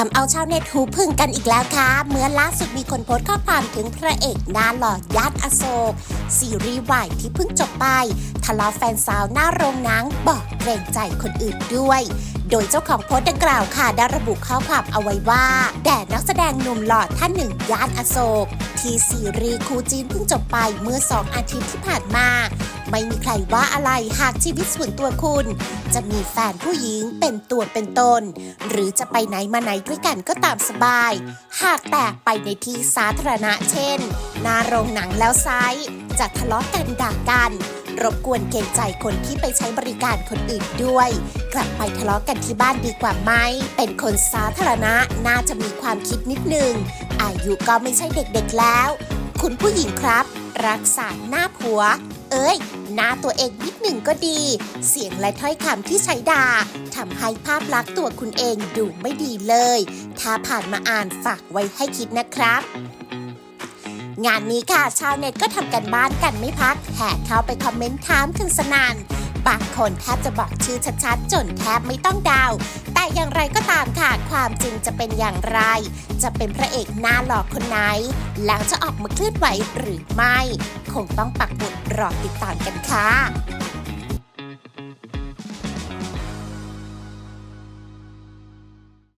ทำเอาชาวเน็ตหูพึ่งกันอีกแล้วค่ะเมื่อล่าสุดมีคนโพสต์ข้อความถึงพระเอกหน้าหล่อย่านอโศกซีรีส์วายที่เพิ่งจบไปทะเลาะแฟนสาวหน้าโรงหนังบอกเกรงใจคนอื่นด้วย โดยเจ้าของโพสต์ดังกล่าวค่ะได้ระบุข้อความเอาไว้ว่าแด่นักแสดงหนุ่มหล่อท่านหนึ่งย่านอโศกที่ซีรีส์คูจีนเพิ่งจบไปเมื่อสองอาทิตย์ที่ผ่านมา ไม่มีใครว่าอะไรหากชีวิตส่วนตัวคุณ จะมีแฟนผู้หญิงเป็นตัวเป็นตน หรือจะไปไหนมาไหนด้วยกันก็ตามสบาย หากแต่ไปในที่สาธารณะเช่นหน้าโรงหนังแล้วไซส์จะทะเลาะกันด่ากันรบกวนเกรงใจคนที่ไปใช้บริการคนอื่นด้วย กลับไปทะเลาะกันที่บ้านดีกว่าไหม เป็นคนสาธารณะน่าจะมีความคิดนิดนึง อายุก็ไม่ใช่เด็กๆแล้ว คุณผู้หญิงครับ รักษาหน้าผัว เอ้ย หน้าตัวเองนิดหนึ่งก็ดี เสียงและถ้อยคำที่ใช้ด่าทำให้ภาพลักษณ์ตัวคุณเองดูไม่ดีเลย ถ้าผ่านมาอ่านฝากไว้ให้คิดนะครับงานนี้ค่ะ ชาวเน็ตก็ทำกันบ้านกันไม่พักแห่เข้าไปคอมเมนต์ถามกันสนันบางคนแทบจะบอกชื่อชัดๆ จนแทบไม่ต้องดาแต่ อย่างไรก็ตามค่ะ ความจริงจะเป็นอย่างไร จะเป็นพระเอกหน้าหลอกคนไหน แล้วจะออกมาเคลื่อนไหวหรือไม่ คงต้องปักหมุดรอติดตามกันค่ะ